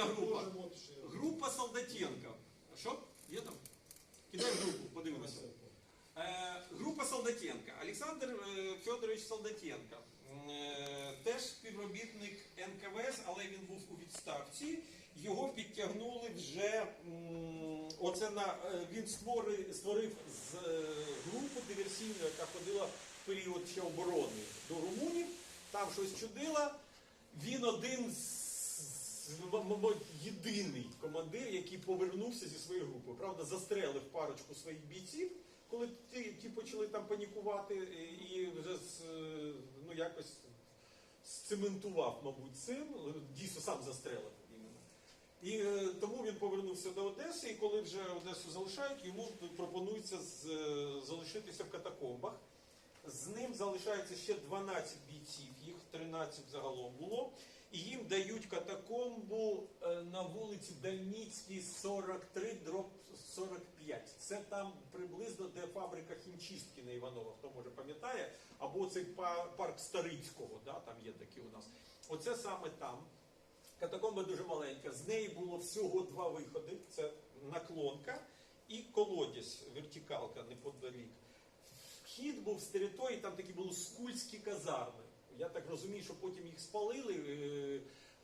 одна група. Група Солдатенка. Що? Є там? Кидай групу, подивимося. Е, група Солдатенка. Олександр е, Федорович Солдатенко. Е, теж співробітник НКВС, але він був у відставці. Його підтягнули вже. Оце на е, він створив, створив з е, групу диверсійну, яка ходила в період ще оборони до румунів. Там щось чудила. Він один з з- м- м- єдиний командир, який повернувся зі своєї групи. Правда, застрелив парочку своїх бійців, коли ті, ті почали там панікувати, і- вже е, ну, якось сцементував, мабуть, цим. Дійсно сам застрелив. І е, тому він повернувся до Одеси, і коли вже Одесу залишають, йому пропонується з, е, залишитися в катакомбах. З ним залишається ще 12 бійців, їх 13 загалом було. І їм дають катакомбу е, на вулиці Дальніцькій 43 дроб 45. Це там приблизно де фабрика хімчистки на Іванова, хто може пам'ятає, або цей парк Старицького, да, там є такі у нас. Оце саме там. Катакомба дуже маленька. З неї було всього два виходи: це наклонка і колодязь, вертикалка неподалік. Вхід був з території, там такі були скульські казарми. Я так розумію, що потім їх спалили, е,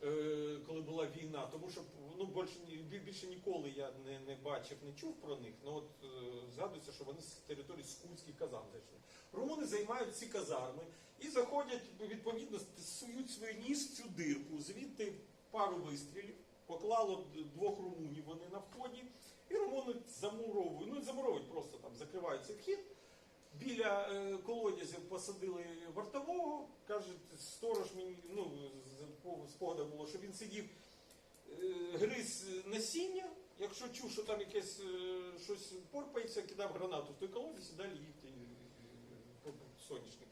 е, коли була війна, тому що ну, більше, більше ніколи я не, не бачив, не чув про них. Ну от е, згадується, що вони з території скульських казарм зайшли. Румуни займають ці казарми і заходять, відповідно, сують свій ніс в цю дирку, звідти пару вистрілів, поклало двох румунів вони на вході, і румуни замуровують, ну замуровують просто там, закривають цей вхід. Біля е, колодязів посадили вартового, кажуть, сторож мені, ну, з- було, що він сидів, е, гриз насіння, якщо чув, що там якесь е, щось порпається, кидав гранату в той колодязь і далі е, соняшники.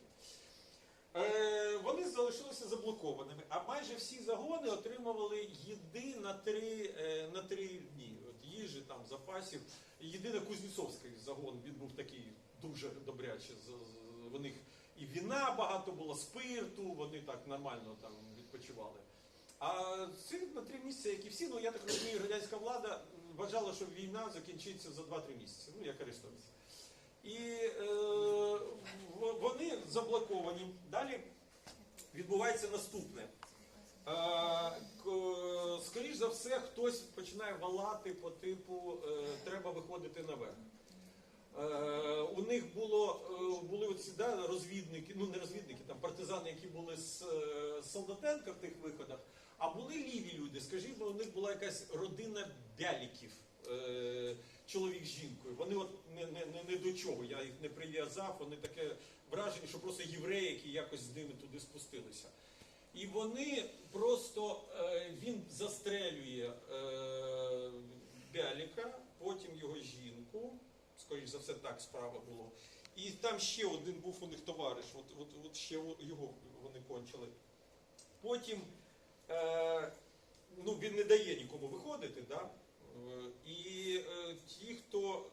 Вони залишилися заблокованими, а майже всі загони отримували їди на три, на три дні. От їжі, там, запасів. Єдине Кузнєцовський загон, він був такий дуже з- В них і віна багато було, спирту, вони так нормально там відпочивали. А ці на три місяці, як і всі, ну я так розумію, радянська влада вважала, що війна закінчиться за 2-3 місяці, ну як Арестовець. І е, вони заблоковані. Далі відбувається наступне. Е, Скоріш за все, хтось починає валати по типу е, треба виходити наверх. Е, у них було, е, були оці да, розвідники, ну не розвідники, там партизани, які були з е, Солдатенка в тих виходах, а були ліві люди. Скажімо, у них була якась родина бяліків, чоловік з жінкою. Вони от не, не, не, не до чого, я їх не прив'язав, вони таке враження, що просто євреї, які якось з ними туди спустилися. І вони просто він застрелює Бяліка, потім його жінку. Скоріше за все, так справа було. І там ще один був у них товариш, от, от, от ще його вони кончили. Потім е, ну, він не дає нікому виходити, да? Е, і е, ті, хто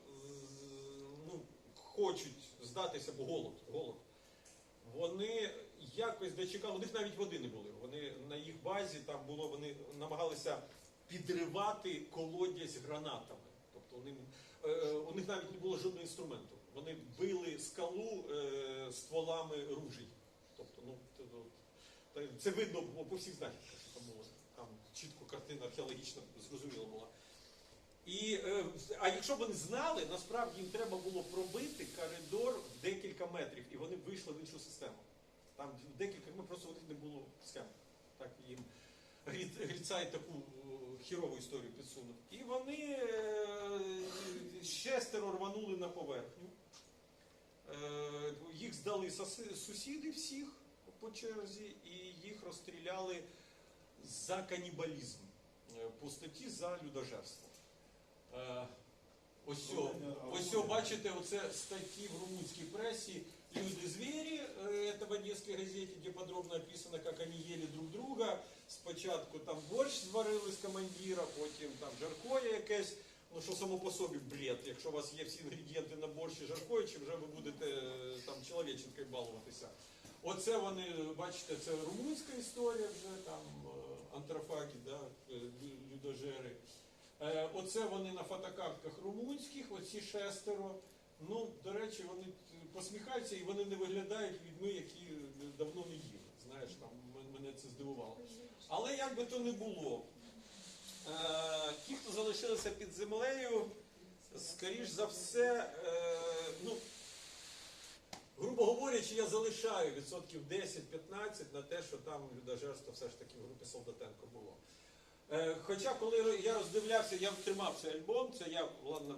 ну, хочуть здатися, бо голод, голод, вони якось дочекали, у них навіть води не було. Вони на їх базі там було, вони намагалися підривати колодязь гранатами. Тобто вони, у них навіть не було жодного інструменту. Вони били скалу е, стволами ружей. Тобто, ну, це, видно було по всіх знахідках, що там було. Там чітко картина археологічна зрозуміла була. І, е, а якщо б вони знали, насправді їм треба було пробити коридор в декілька метрів, і вони вийшли в іншу систему. Там декілька ну, просто у них не було схем. Так їм Грі- Грицай таку е, хірову історію підсунув. І вони е, шестеро рванули на поверхню. Е, Їх здали сусіди всіх по черзі, і їх розстріляли за канібалізм по статті за людожерство. Ось, ось бачите, оце статті в румунській пресі «Люди-звері», е, це в Одеській газеті, де подробно описано, як вони їли друг друга. Спочатку там борщ зварили з командира, потім там жаркое якесь. Ну що само по собі бред, якщо у вас є всі інгредієнти на борщ і жаркое, чи вже ви будете е, там чоловіченкою балуватися. Оце вони, бачите, це румунська історія вже, там е, антрофаги, да, лю- Е, Оце вони на фотокартках румунських, оці шестеро. Ну, до речі, вони посміхаються і вони не виглядають людьми, які давно не їли. Знаєш, там мене це здивувало. Але як би то не було, е, ті, хто залишилися під землею, скоріш за все, е, ну, грубо говорячи, я залишаю відсотків 10-15 на те, що там людожерство все ж таки в групі Солдатенко було. Е, Хоча, коли я роздивлявся, я тримав цей альбом, це я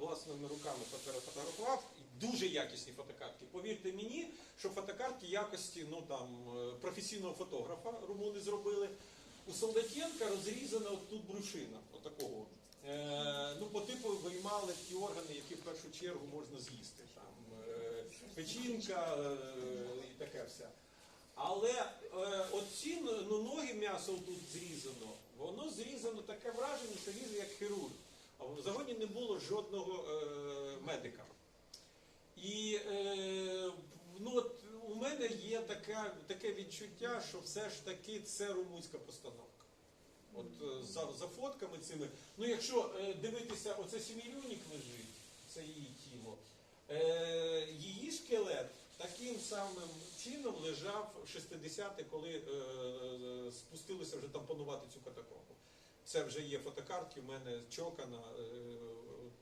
власними руками фотографував, дуже якісні фотокартки. Повірте мені, що фотокартки якості ну, там, е, професійного фотографа румуни зробили. У Солдатєнка розрізана от тут брушина, отакого. Е, ну, по типу виймали ті органи, які в першу чергу можна з'їсти. Там, е, печінка е, і таке все. Але е, оці ну, ноги м'ясо тут зрізано, воно зрізано таке враження, що ріже як хірург. А в загоні не було жодного е, медика. І е, ну, от у мене є таке, таке відчуття, що все ж таки це румунська постановка. От е, за, за фотками цими. Ну, якщо е, дивитися, оце Сімілюнік лежить, це її тіло. Е, її шкелет таким самим чином лежав в 60-ті, коли е, е, спустилися вже там панувати цю катакомбу. Це вже є фотокартки, в мене чокана е,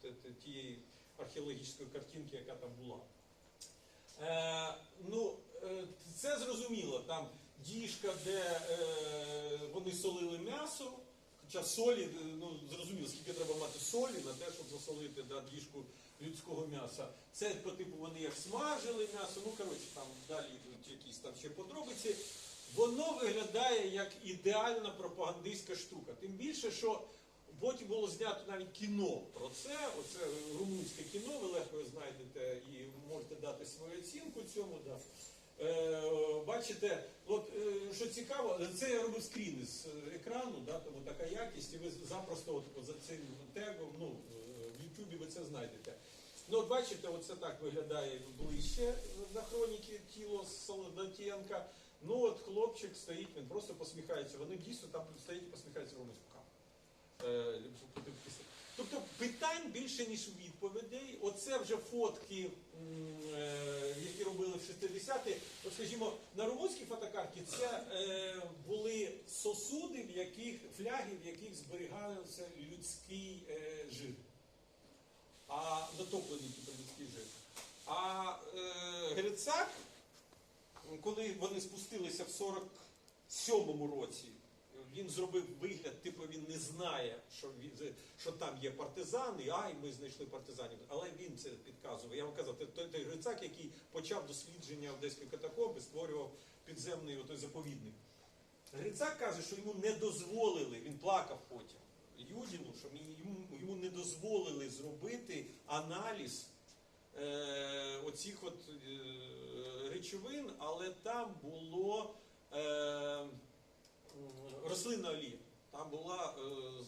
те- тієї археологічної картинки, яка там була. Е, ну, е, це зрозуміло, там діжка, де е, вони солили м'ясо, хоча солі, е, ну зрозуміло, скільки треба мати солі на те, щоб засолити да, діжку людського м'яса. Це по типу вони як смажили м'ясо, ну коротше, там далі йдуть якісь там ще подробиці. Воно виглядає як ідеальна пропагандистська штука. Тим більше, що потім було знято навіть кіно про це. Оце румунське кіно, ви легко знайдете і можете дати свою оцінку цьому. Да. Е, бачите, от е, що цікаво, це я робив скріни з екрану, да, тому така якість, і ви запросто от, от за цим тегом, ну, в Ютубі ви це знайдете. Ну, от бачите, оце так виглядає ближче на хроніки тіло Солодатєнка. Ну от хлопчик стоїть, він просто посміхається. Вони дійсно там стоять і посміхаються ромець Е, Тобто питань більше, ніж відповідей. Оце вже фотки, е, які робили в 60-ті. От, скажімо, на румунській фотокарті це е, були сосуди, в яких фляги, в яких зберігався людський е, жир. А натоплений типу, людський жир. А е, Грицак, коли вони спустилися в 47-му році, він зробив вигляд, типу він не знає, що, він, що там є партизани, ай, ми знайшли партизанів. Але він це підказував. Я вам казав, той, той Грицак, який почав дослідження одеської катакомби, створював підземний отой заповідник. Грицак каже, що йому не дозволили, він плакав потім. Юдіну, що йому, йому не дозволили зробити аналіз е, оцих от е, речовин, але там було е, рослинна олія. Там була е,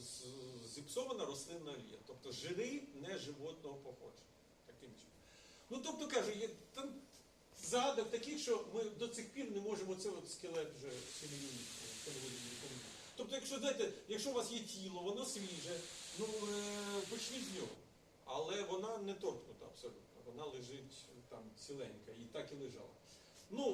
зіпсована рослинна олія. Тобто жири не животного походження. Таким чином. Ну, тобто кажу, є, там загадок таких, що ми до цих пір не можемо це от скелет вже сім'ї Тобто, якщо знаєте, якщо у вас є тіло, воно свіже, ну е, почніть з нього. Але вона не торкнута абсолютно. Вона лежить там ціленька і так і лежала. Ну,